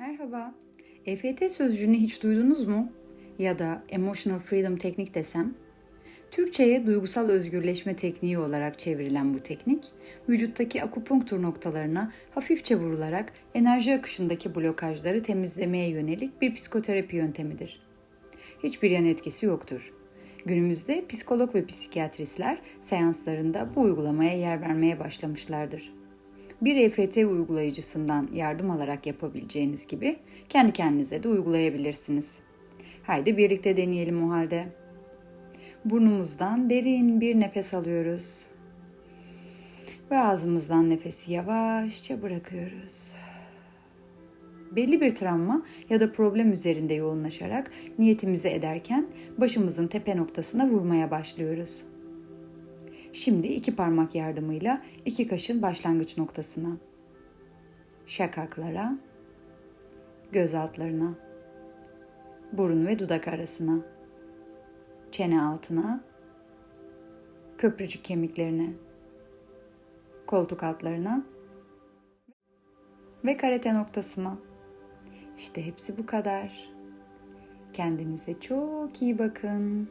Merhaba. EFT sözcüğünü hiç duydunuz mu? Ya da Emotional Freedom Teknik desem? Türkçe'ye duygusal özgürleşme tekniği olarak çevrilen bu teknik, vücuttaki akupunktur noktalarına hafifçe vurularak enerji akışındaki blokajları temizlemeye yönelik bir psikoterapi yöntemidir. Hiçbir yan etkisi yoktur. Günümüzde psikolog ve psikiyatristler seanslarında bu uygulamaya yer vermeye başlamışlardır bir EFT uygulayıcısından yardım alarak yapabileceğiniz gibi kendi kendinize de uygulayabilirsiniz. Haydi birlikte deneyelim o halde. Burnumuzdan derin bir nefes alıyoruz. Ve ağzımızdan nefesi yavaşça bırakıyoruz. Belli bir travma ya da problem üzerinde yoğunlaşarak niyetimizi ederken başımızın tepe noktasına vurmaya başlıyoruz. Şimdi iki parmak yardımıyla iki kaşın başlangıç noktasına, şakaklara, göz altlarına, burun ve dudak arasına, çene altına, köprücük kemiklerine, koltuk altlarına ve karate noktasına. İşte hepsi bu kadar. Kendinize çok iyi bakın.